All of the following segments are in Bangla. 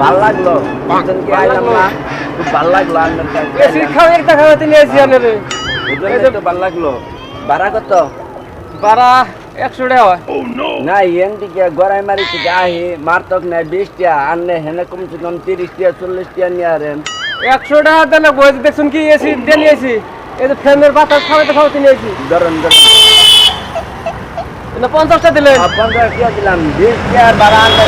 ভালো লাগল দুজনকে আইলাম না খুব ভালো লাগল আপনার কাছে এসি খাওয়া একটা খাওয়া তিনি এসি আনলে দুজনে তো ভালো লাগল ভাড়া কত বারা একশো টাকা হয় না এন দিকে গড়াই মারি থেকে আহি মারতক নাই বিশ টিয়া আনলে হেনে কমসে কম তিরিশ টিয়া চল্লিশ টিয়া নিয়ে আরেন একশো টাকা দেন বই দেখুন কি এসি দেন এসি এই যে ফ্যানের বাতাস খাওয়াতে খাওয়াতে নিয়ে এসি ধরুন ধরুন পঞ্চাশটা দিলেন। পঞ্চাশ টিয়া দিলাম বিশ টিয়া ভাড়া আনলে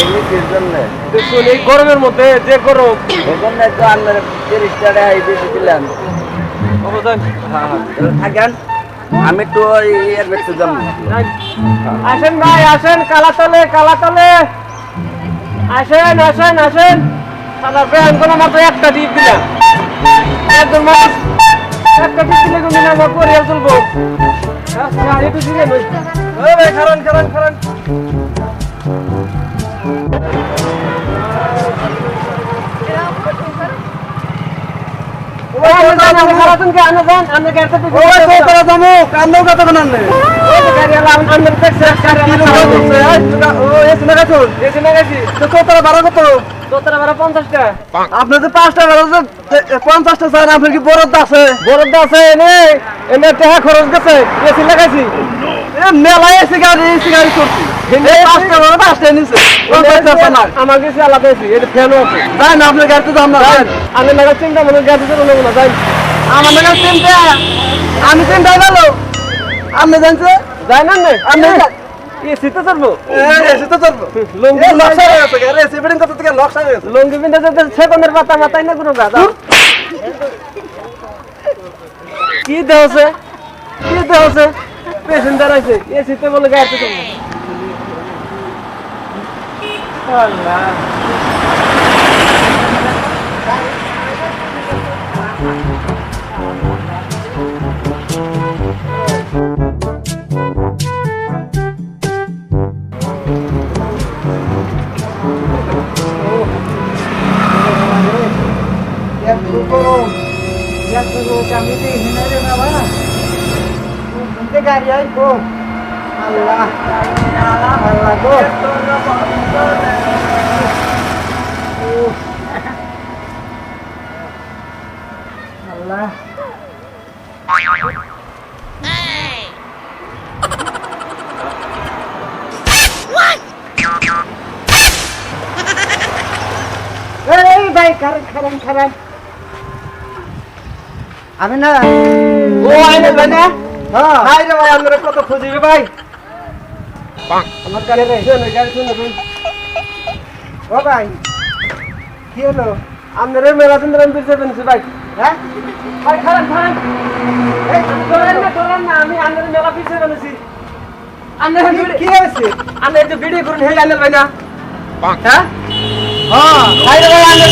এমনিটির জন্য। দেখুন এই গরমের মধ্যে যে গরম তো তিরিশ টাকা বেশি দিলাম। হ্যাঁ হ্যাঁ থাকেন। আমি তো আসেন ভাই আসেন কালাতলে কালাতলে। আসেন আসেন আসেন। সাদা ব্যায়াম কোনো মাত্র একটা টিপ দিলাম। একজন মানুষ একটা টিপ দিলে কিন্তু না আমার পরিবার চলবো। একটু। ওই ভাই খারান খারান খারান ওই গাড়িতে তো করছে, এই, না গেছো। তো কত ভাড়া কত দোতলা ভাড়া 50 টাকা। আপনি যে পাঁচটা ভাড়া পঞ্চাশটা চান আপনার কি বরদ আছে আছে এনে, এনে টাকা খরচ গেছে, এসি লাগাইছি। মেলায় এসে গাড়ি এসে গাড়ি করছি এই পাঁচটা ভাড়া পাঁচটা নিছে পঞ্চাশটা আছে না আমার কাছে আলাদা এসি, এটা ফ্যানও আছে। যাই আপনার গাড়িতে যান না আমি লাগা চিন্তা মনে গাড়ি চলে না, যাই। আমার নাগাল তিনটা আমি তিনটাই গেল আপনি জানছে যাই না নে? আপনি এসি তো চলবো। এসে তো চলবো লুঙ্গি লক্স হয়ে গেছে গাড়ি এসে বেডিং কত থেকে লক্স হয়ে গেছে। লুঙ্গি পিন্ধে যেতে সেকন্দের পাতা মাথায় না কোনো গাদা। কি দেহছে কি দেহছে আছে এসিতে বলে গাড়িতে চলবো আল্লাহ। Ya kuru ya kuru kami di sini karya Allah Allah Allah এই খারান খারান খারান আমি না ও আইনে ভাই না। হ্যাঁ। হাই রে ভাই আমরা কত খুঁজি রে ভাই আমার গাড়ি রে। শুনে গাড়ি শুনে ও ভাই কি হলো? আপনার মেলা দিন ধরে আমি ভাই। হ্যাঁ? ভাই খারান খারান এই ধরেন না ধরেন না আমি আপনার মেলা পিছিয়ে পেয়েছি আপনার কি- হয়েছে? আপনি একটু ভিডিও করুন হে আনেল ভাই না। হ্যাঁ? হ্যাঁ ভাই রে ভাই আমি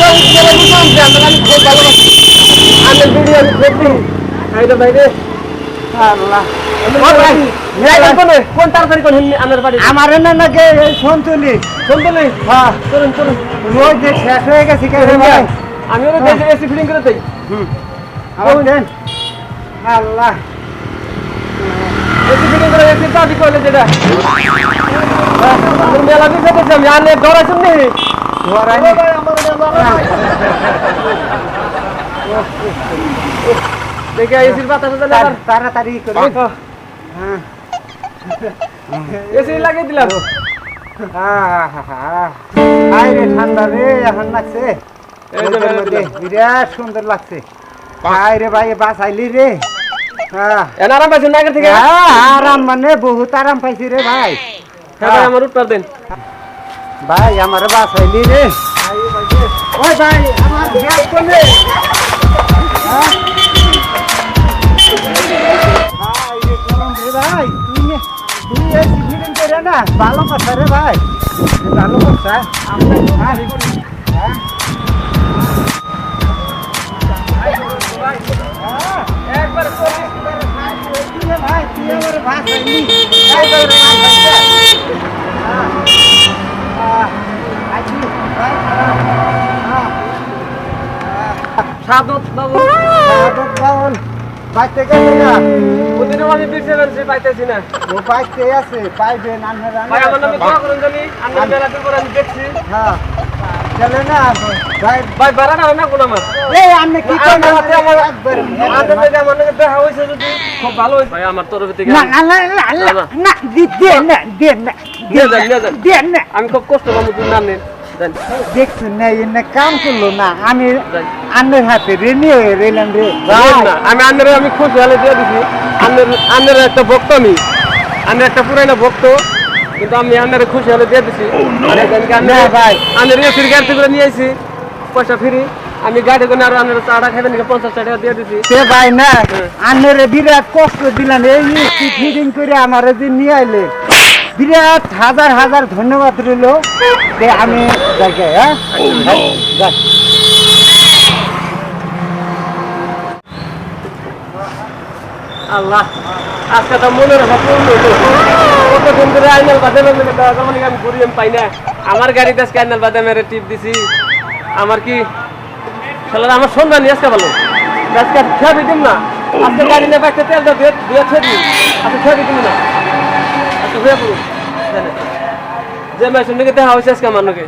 আমার না নাকি এই সন্তুলি। কোন বলি হ্যাঁ। চলুন চলুন। রোজ শেষ হয়ে গেছে আমি ওরা দেশে এসি ফিটিং করে দেন। আল্লাহ। এসি ফিটিং করে এসি দাবি করলে যেটা? মেলা দিতে দিতে আমি আনে ধরাছেন নি ধরাই দেখে এসির বাতাস দিলে আবার তাড়াতাড়ি করে। হ্যাঁ। এসি লাগিয়ে দিলাম। আই রে ঠান্ডা রে এখন লাগছে। বিরাট সুন্দর লাগছে। আই রে ভাই বাঁচাইলি রে। হ্যাঁ। এন আরাম পাইছেন না থেকে? হ্যাঁ, আরাম মানে বহুত আরাম পাইছি রে ভাই। হ্যাঁ ভাই আমার উত্তর দেন। ভাই আমার বাঁচাইলি রে। ওই ভাই আমার গ্যাস কমে। ভালো কথা রে ভাই। ভালো কথা। আমরা হ্যাঁ একবার ভাই তুই আমার বাবু। বাইতে গেছে না? ওদিনও আমি বিরছে বেনছি পাইতেছি না। ও বাইতে আছে পাইবেন আপনারা ভাই আমার নামে দোয়া করুন জানি আমি মেলাতে করে আমি দেখছি। হ্যাঁ। চলে না ভাই। ভাই বাড়া না না কোন আমার। এই আপনি কি করেন? আমার আমার একবার আমাদের যদি আমার নাকি দেখা হয়েছে যদি খুব ভালো ভাই আমার তরফ থেকে না না না না না না। না দি- দেন না দেন না নিয়ে যান, নিয়ে যান। দেন না। আমি খুব কষ্ট পাবো তুমি না নেন। দেখছেন না এনে কাম করল না আমি। আন্নের হাতে রেনি হয়ে রইলাম রে আমি আন্নারে আমি খুশি হলে দিয়ে দিছি। আন্নের আন্নের একটা ভক্ত আমি। আন্নের একটা পুরানো ভক্ত কিন্তু আমি আন্নারে খুশি হলে দিয়ে দিছি। আর একজনকে না আন্নারে ভাই। আন্নের এসির গাড়িতে করে নিয়ে আইছি পয়সা ফ্রি। আমি গাড়ি করে আরও আন্নারে চাটা খাইতে নিয়ে পঞ্চাশ টাকা দিয়ে দিছি। সে ভাই না আন্নের বিরাট কষ্ট দিলেন এই ফিটিং করে আমার যে নিয়ে আইলে। বিরাট হাজার হাজার ধন্যবাদ রইল যে আমি যাই হ্যাঁ? আল্লাহ আজকে তো মনে পূর্ণ কতদিন ধরে আইনাল বাদামের যখন আমি ঘুরি আমি পাই না। আমার গাড়িতে আজকে আইনাল বাদামের টিপ দিছি। আমার কি শালার আমার সন্ধ্যা নিয়ে আজকে ভালো। আজকে খেয়ে দিম না। আজকে গাড়ি না পাইতে তেলটা দিয়ে দিন আজকে খেয়ে দিম না। হয়ে যে মেশিন থেকে দেখা হয়েছে আজকে নাকি।